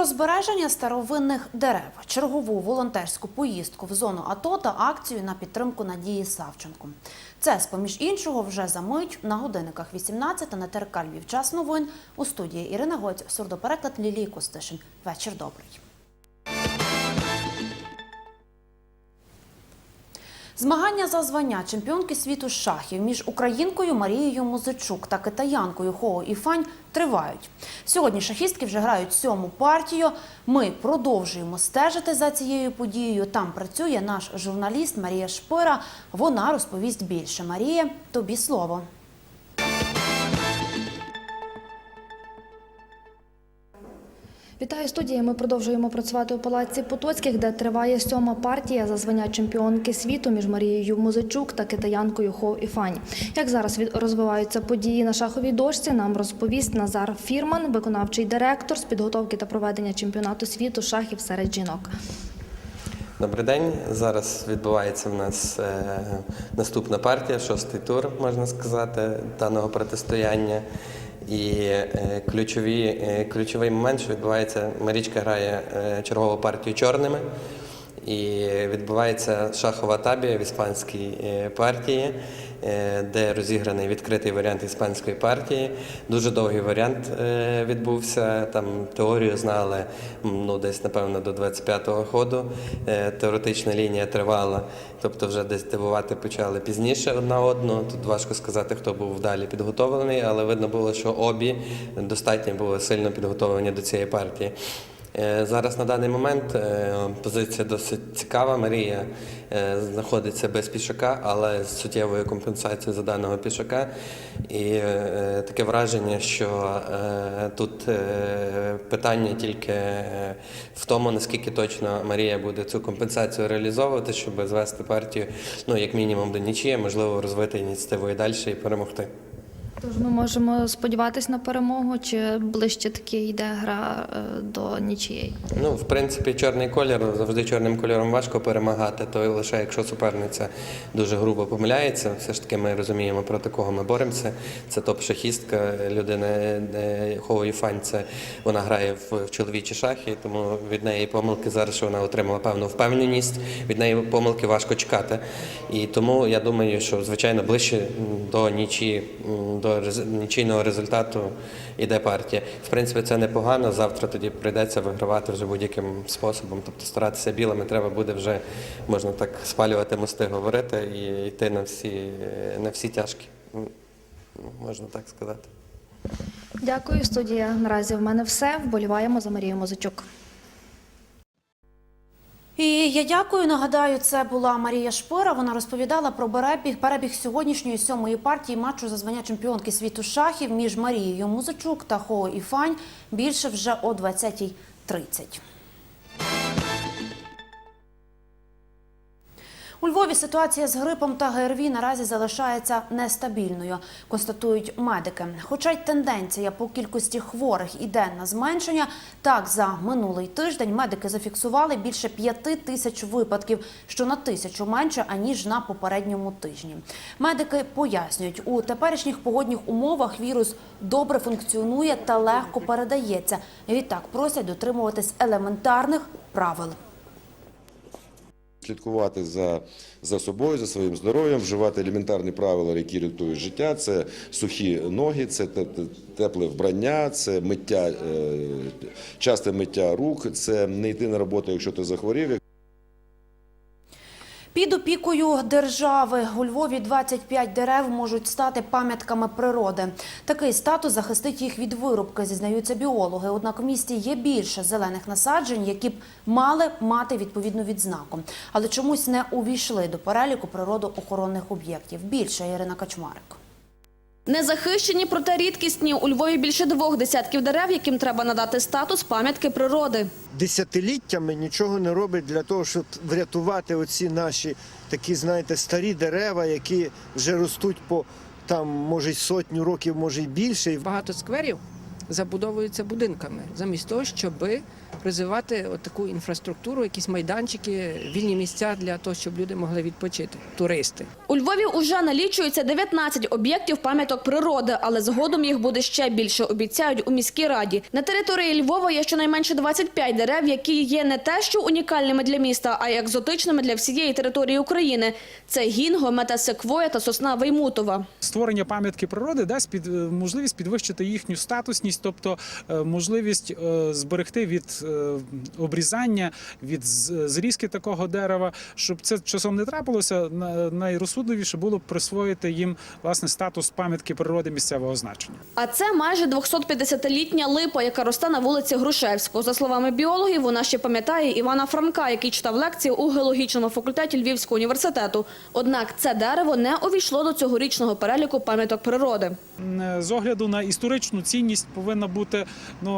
Про збереження старовинних дерев, чергову волонтерську поїздку в зону АТО та акцію на підтримку Надії Савченко. Це, з-поміж іншого, вже за мить на годинниках 18 на ТРК Львів. Час новин у студії Ірина Гоць, сурдопереклад Лілії Костишин. Вечір добрий. Змагання за звання чемпіонки світу з шахів між українкою Марією Музичук та китаянкою Хоу Іфань тривають. Сьогодні шахістки вже грають сьому партію. Ми продовжуємо стежити за цією подією. Там працює наш журналіст Марія Шпира. Вона розповість більше. Марія, тобі слово. Вітаю студії. Ми продовжуємо працювати у палаці Потоцьких, де триває сьома партія за звання чемпіонки світу між Марією Музичук та китаянкою Хо Іфань. Як зараз розвиваються події на шаховій дошці, нам розповість Назар Фірман, виконавчий директор з підготовки та проведення чемпіонату світу шахів серед жінок. Добрий день. Зараз відбувається в нас е, наступна партія, шостий тур, можна сказати, даного протистояння. І е, ключові, е, ключовий момент, що відбувається, Марічка грає е, чергову партію чорними. І відбувається шахова табія в іспанській е, партії, е, де розіграний відкритий варіант іспанської партії. Дуже довгий варіант е, відбувся. Там теорію знали ну, десь, напевно, до 25-го ходу. Теоретична лінія тривала, тобто вже десь дивувати почали пізніше одна одну. Тут важко сказати, хто був вдалі підготовлений, але видно було, що обі достатньо були сильно підготовлені до цієї партії. Е, Зараз на даний момент е, позиція досить цікава. Марія е, знаходиться без пішака, але з суттєвою компенсацією за даного пішака. І таке враження, що тут питання тільки в тому, наскільки точно Марія буде цю компенсацію реалізовувати, щоб звести партію, ну як мінімум до нічия, можливо, розвити ініціативу і далі і перемогти. Тож ми можемо сподіватися на перемогу, чи ближче таки йде гра е, до нічієї. Ну, в принципі, чорний колір завжди чорним кольором важко перемагати, то лише якщо суперниця дуже грубо помиляється. Все ж таки ми розуміємо, проти кого ми боремося. Це топ-шахістка, людина е, Хоу Фань, це вона грає в, чоловічі шахи, тому від неї помилки зараз, що вона отримала певну впевненість, від неї помилки важко чекати. І тому я думаю, що звичайно ближче до нічі, до рез- нічийного результату іде партія. В принципі, це непогано. Завтра тоді прийдеться вигравати вже будь-яким способом. Тобто старатися білими треба буде вже можна так спалювати мости, говорити і йти на всі на всі тяжкі. Можна так сказати. Дякую, студія. Наразі в мене все. Вболіваємо за Марію Музичук. І я дякую. Нагадаю, це була Марія Шпора. Вона розповідала про перебіг, перебіг сьогоднішньої сьомої партії матчу за звання чемпіонки світу шахів між Марією Музичук та Хоо Іфань. Більше вже о 20.30. У Львові ситуація з грипом та ГРВІ наразі залишається нестабільною, констатують медики. Хоча й тенденція по кількості хворих іде на зменшення, так за минулий тиждень медики зафіксували більше п'яти тисяч випадків, що на тисячу менше аніж на попередньому тижні. Медики пояснюють, у теперішніх погодних умовах вірус добре функціонує та легко передається. Відтак просять дотримуватись елементарних правил. Слідкувати за, за собою, за своїм здоров'ям, вживати елементарні правила, які рятують життя. Це сухі ноги, це те- те- тепле вбрання, це миття, е, часте миття рук, це не йти на роботу, якщо ти захворів. Під опікою держави у Львові 25 дерев можуть стати пам'ятками природи. Такий статус захистить їх від вирубки, зізнаються біологи. Однак в місті є більше зелених насаджень, які б мали мати відповідну відзнаку, але чомусь не увійшли до переліку природоохоронних об'єктів. Більше Ірина Качмарик. Незахищені, проте рідкісні. У Львові більше двох десятків дерев, яким треба надати статус пам'ятки природи. десятиліттями нічого не робить для того, щоб врятувати оці наші такі, знаєте, старі дерева, які вже ростуть по там, може, й сотню років, може й більше. Багато скверів забудовуються будинками замість того, щоб розвивати от таку інфраструктуру, якісь майданчики, вільні місця для того, щоб люди могли відпочити, туристи. У Львові уже налічується 19 об'єктів пам'яток природи, але згодом їх буде ще більше, обіцяють у міській раді. На території Львова є щонайменше 25 дерев, які є не те, що унікальними для міста, а й екзотичними для всієї території України. Це гінго, метасеквоя та сосна Веймутова. Створення пам'ятки природи дасть під е, можливість підвищити їхню статусність, тобто е, можливість е, зберегти від обрізання, від зрізки такого дерева, щоб це часом не трапилося. Найрозсудливіше було б присвоїти їм власне статус пам'ятки природи місцевого значення. А це майже 250-літня липа, яка росте на вулиці Грушевського. За словами біологів, вона ще пам'ятає Івана Франка, який читав лекції у геологічному факультеті Львівського університету. Однак це дерево не увійшло до цьогорічного переліку пам'яток природи. З огляду на історичну цінність повинна бути ну,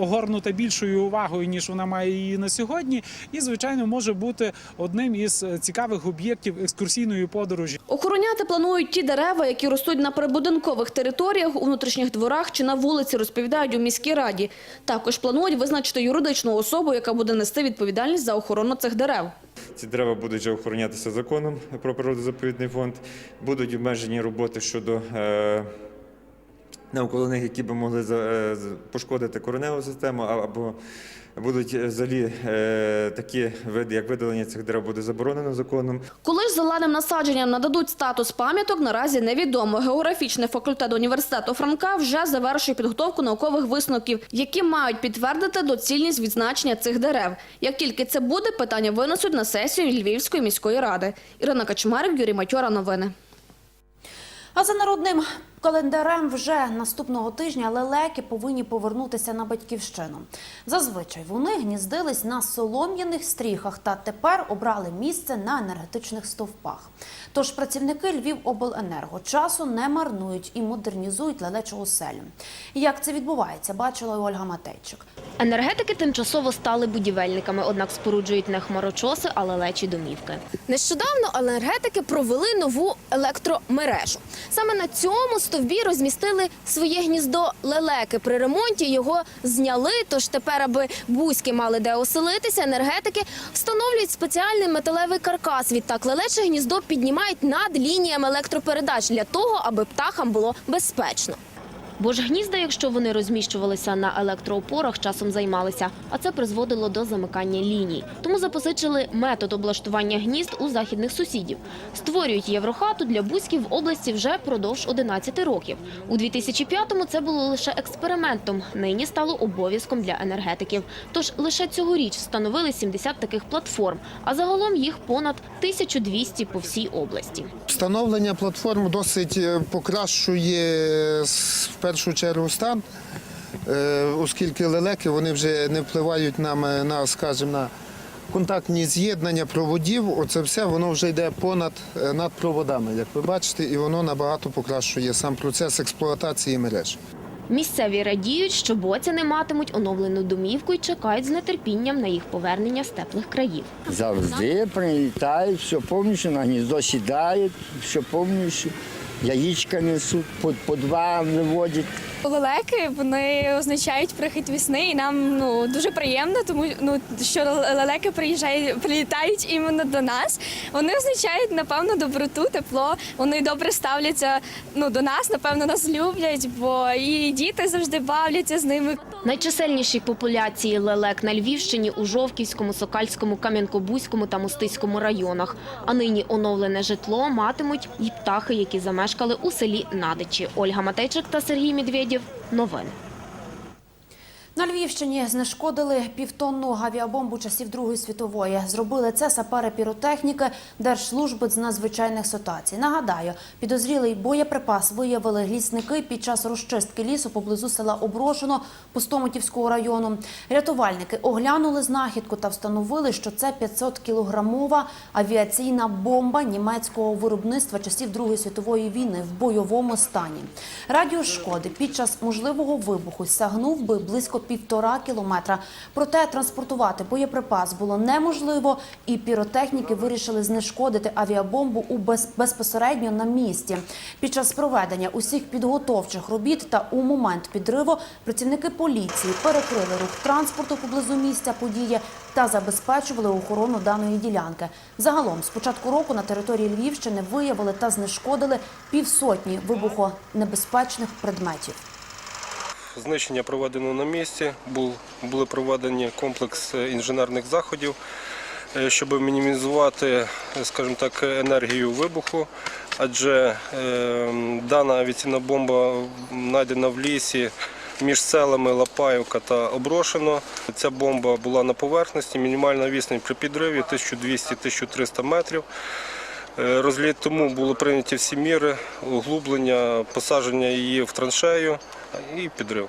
огорнута більшою увагою, ніж вона має її на сьогодні. І, звичайно, може бути одним із е, цікавих об'єктів екскурсійної подорожі. Охороняти планують ті дерева, які ростуть на прибудинкових територіях, у внутрішніх дворах чи на вулиці, розповідають у міській раді. Також планують визначити юридичну особу, яка буде нести відповідальність за охорону цих дерев. Ці дерева будуть вже охоронятися законом про природозаповідний фонд. Будуть обмежені роботи щодо е, навколо них, які би могли е, з- пошкодити кореневу систему, або будуть е, взагалі е, такі види, як видалення цих дерев, буде заборонено законом. Коли ж зеленим насадженням нададуть статус пам'яток, наразі невідомо. Географічний факультет університету Франка вже завершує підготовку наукових висновків, які мають підтвердити доцільність відзначення цих дерев. Як тільки це буде, питання винесуть на сесію Львівської міської ради. Ірина Качмарик, Юрій Матьора. Новини. А за народним календарем вже наступного тижня лелеки повинні повернутися на батьківщину. Зазвичай вони гніздились на солом'яних стріхах та тепер обрали місце на енергетичних стовпах. Тож працівники Львівобленерго часу не марнують і модернізують лелечу оселю. Як це відбувається, бачила і Ольга Матейчик. Енергетики тимчасово стали будівельниками, однак споруджують не хмарочоси, а лелечі домівки. Нещодавно енергетики провели нову електромережу. Саме на цьому стовбі розмістили своє гніздо лелеки. При ремонті його зняли. Тож тепер, аби бузьки мали де оселитися, енергетики встановлюють спеціальний металевий каркас. Відтак лелече гніздо піднімають над лініями електропередач для того, аби птахам було безпечно. Бо ж гнізда, якщо вони розміщувалися на електроопорах, часом займалися, а це призводило до замикання ліній. Тому запозичили метод облаштування гнізд у західних сусідів. Створюють єврохату для бузьків в області вже продовж 11 років. У 2005-му це було лише експериментом. Нині стало обов'язком для енергетиків. Тож лише цьогоріч встановили 70 таких платформ, а загалом їх понад 1200 по всій області. Встановлення платформ досить е, покращує е, в першу чергу стан, е, оскільки лелеки вони вже не впливають нам е, на, скажімо, на контактні з'єднання проводів. Оце все воно вже йде понад е, над проводами, як ви бачите, і воно набагато покращує сам процес експлуатації мереж. Місцеві радіють, що боцяни матимуть оновлену домівку і чекають з нетерпінням на їх повернення з теплих країв. Завжди прилітають, все повністю на гніздо сідають, все повністю, яєчка несуть, по, по два виводять. Лелеки вони означають прихід весни, і нам ну дуже приємно, тому ну що лелеки приїжджають, прилітають іменно до нас. Вони означають напевно доброту, тепло. Вони добре ставляться ну до нас. Напевно, нас люблять, бо і діти завжди бавляться з ними. Найчисельніші популяції лелек на Львівщині у Жовківському, Сокальському, Кам'янко-Бузькому та Мостиському районах. А нині оновлене житло матимуть і птахи, які замешкали у селі Надичі. Ольга Матейчик та Сергій Медведєв. Новини. На Львівщині знешкодили півтонну авіабомбу часів Другої світової. Зробили це сапери піротехніки Держслужби з надзвичайних ситуацій. Нагадаю, підозрілий боєприпас виявили лісники під час розчистки лісу поблизу села Оброшено Пустомутівського району. Рятувальники оглянули знахідку та встановили, що це 500-кілограмова авіаційна бомба німецького виробництва часів Другої світової війни в бойовому стані. Радіус шкоди під час можливого вибуху сягнув би близько півтора кілометра. Проте транспортувати боєприпас було неможливо, і піротехніки вирішили знешкодити авіабомбу у без- безпосередньо на місці. Під час проведення усіх підготовчих робіт та у момент підриву працівники поліції перекрили рух транспорту поблизу місця події та забезпечували охорону даної ділянки. Загалом з початку року на території Львівщини виявили та знешкодили півсотні вибухонебезпечних предметів. Знищення проведено на місці. Були проведені комплекс е, інженерних заходів, е, щоб мінімізувати, е, скажімо так, енергію вибуху. Адже е, дана авіаційна бомба знайдена в лісі між селами Лапаївка та Оброшено. Ця бомба була на поверхності, мінімальна відстань при підриві 1200-1300 метрів. Розліт тому були прийняті всі міри, углублення, посадження її в траншею і підрив.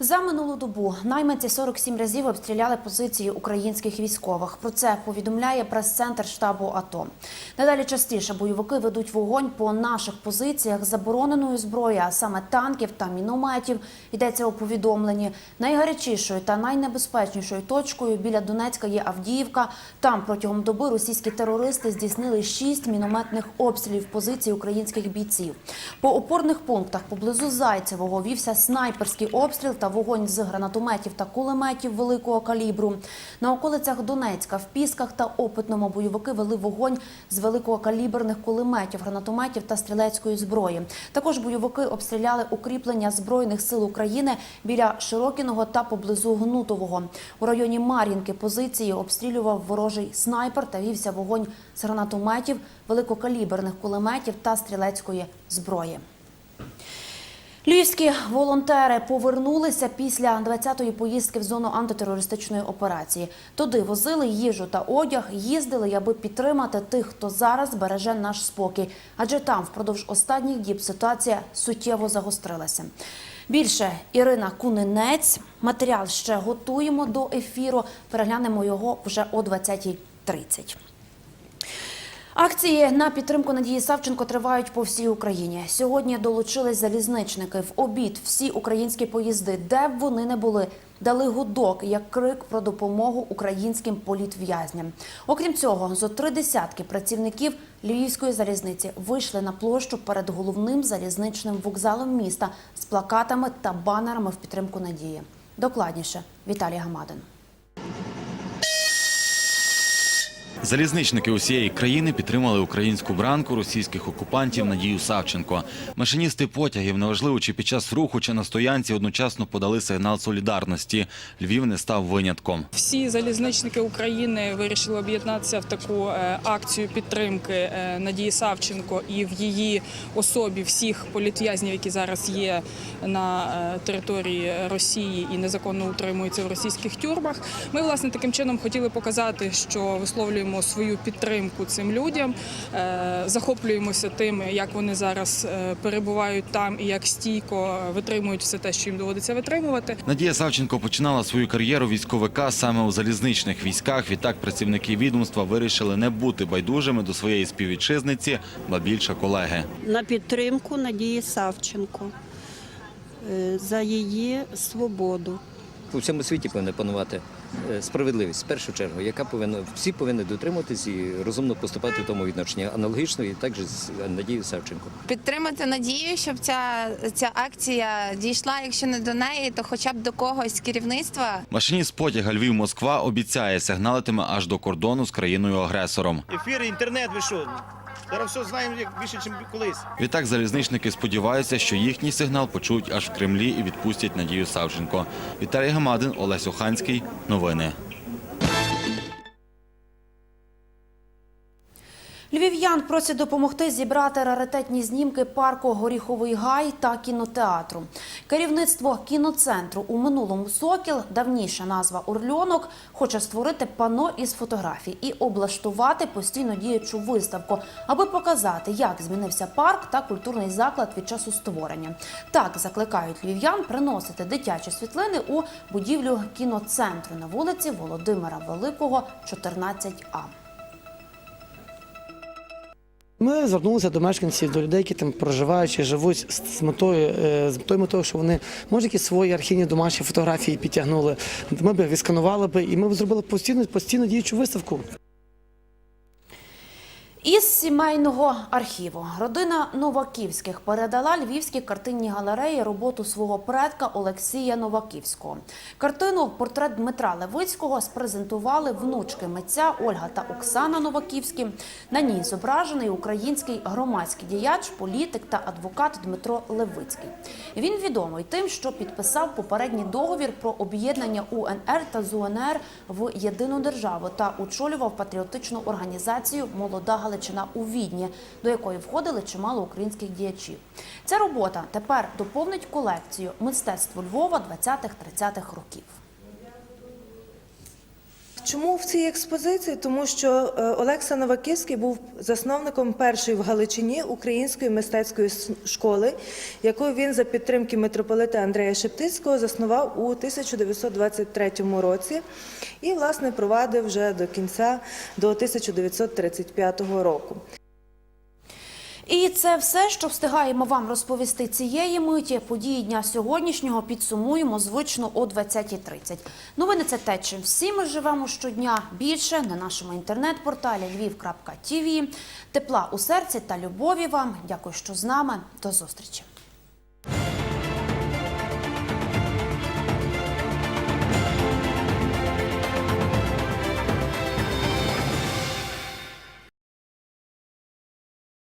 За минулу добу найманці 47 разів обстріляли позиції українських військових. Про це повідомляє прес-центр штабу АТО. Надалі частіше бойовики ведуть вогонь по наших позиціях забороненої зброї, а саме танків та мінометів. Йдеться у повідомленні. Найгарячішою та найнебезпечнішою точкою біля Донецька є Авдіївка. Там протягом доби російські терористи здійснили шість мінометних обстрілів позицій українських бійців. По опорних пунктах поблизу Зайцевого вівся снайперський обстріл та вогонь з гранатометів та кулеметів великого калібру. На околицях Донецька, в Пісках та Опитному бойовики вели вогонь з великокаліберних кулеметів, гранатометів та стрілецької зброї. Також бойовики обстріляли укріплення збройних сил України біля Широкіного та поблизу Гнутового. У районі Мар'їнки позиції обстрілював ворожий снайпер та вівся вогонь з гранатометів, великокаліберних кулеметів та стрілецької зброї. Львівські волонтери повернулися після 20-ї поїздки в зону антитерористичної операції. Туди возили їжу та одяг, їздили, аби підтримати тих, хто зараз береже наш спокій. Адже там впродовж останніх діб ситуація суттєво загострилася. Більше Ірина Кунинець. Матеріал ще готуємо до ефіру. Переглянемо його вже о 20.30. Акції на підтримку Надії Савченко тривають по всій Україні. Сьогодні долучились залізничники в обід. Всі українські поїзди, де б вони не були, дали гудок як крик про допомогу українським політв'язням. Окрім цього, зо три десятки працівників Львівської залізниці вийшли на площу перед головним залізничним вокзалом міста з плакатами та банерами в підтримку Надії. Докладніше Віталій Гамадин. Залізничники усієї країни підтримали українську бранку російських окупантів Надію Савченко. Машиністи потягів, неважливо чи під час руху, чи на стоянці, одночасно подали сигнал солідарності. Львів не став винятком. Всі залізничники України вирішили об'єднатися в таку е, акцію підтримки е, Надії Савченко і в її особі всіх політв'язнів, які зараз є на е, території Росії і незаконно утримуються в російських тюрмах. Ми власне таким чином хотіли показати, що висловлюємо свою підтримку цим людям, е, захоплюємося тим, як вони зараз е, перебувають там і як стійко витримують все те, що їм доводиться витримувати. Надія Савченко починала свою кар'єру військовика саме у залізничних військах. Відтак працівники відомства вирішили не бути байдужими до своєї співвітчизниці, ба більше колеги. на підтримку Надії Савченко е, за її свободу. У всьому світі повинна панувати е, справедливість в першу чергу, яка повинна всі повинні дотримуватись і розумно поступати в тому відношенні. Аналогічно і також з Надією Савченко. Підтримати надію, щоб ця, ця акція дійшла, якщо не до неї, то хоча б до когось з керівництва. Машиніст потяга Львів-Москва обіцяє сигналитиме аж до кордону з країною-агресором. Ефір, інтернет, ви що? Зараз все знаємо більше, ніж колись. Відтак залізничники сподіваються, що їхній сигнал почують аж в Кремлі і відпустять Надію Савченко. Віталій Гамадин, Олесь Оханський. Новини. Львів'ян просять допомогти зібрати раритетні знімки парку Горіховий Гай та кінотеатру. Керівництво кіноцентру у минулому Сокіл, давніша назва Орльонок, хоче створити пано із фотографій і облаштувати постійно діючу виставку, аби показати, як змінився парк та культурний заклад від часу створення. Так закликають львів'ян приносити дитячі світлини у будівлю кіноцентру на вулиці Володимира Великого, 14А. Ми звернулися до мешканців, до людей, які там проживають чи живуть з з метою, е, метою, що вони може якісь свої архівні домашні фотографії підтягнули. Ми б відсканували би і ми б зробили постійно постійно діючу виставку. Із сімейного архіву родина Новаківських передала Львівській картинній галереї роботу свого предка Олексія Новаківського. Картину портрет Дмитра Левицького спрезентували внучки митця Ольга та Оксана Новаківські. На ній зображений український громадський діяч, політик та адвокат Дмитро Левицький. Він відомий тим, що підписав попередній договір про об'єднання УНР та ЗУНР в єдину державу та очолював патріотичну організацію Молода Галичина у Відні, до якої входили чимало українських діячів. Ця робота тепер доповнить колекцію мистецтво Львова 20-30-х років. Чому в цій експозиції? Тому що е, Олекса Новаківський був засновником першої в Галичині української мистецької школи, яку він за підтримки митрополита Андрея Шептицького заснував у 1923 році і, власне, провадив вже до кінця до 1935 року. І це все, що встигаємо вам розповісти цієї миті. Події дня сьогоднішнього підсумуємо звично о 20.30. Новини це те, чим всі ми живемо щодня. Більше на нашому інтернет-порталі львів.тв. Тепла у серці та любові вам. Дякую, що з нами. До зустрічі.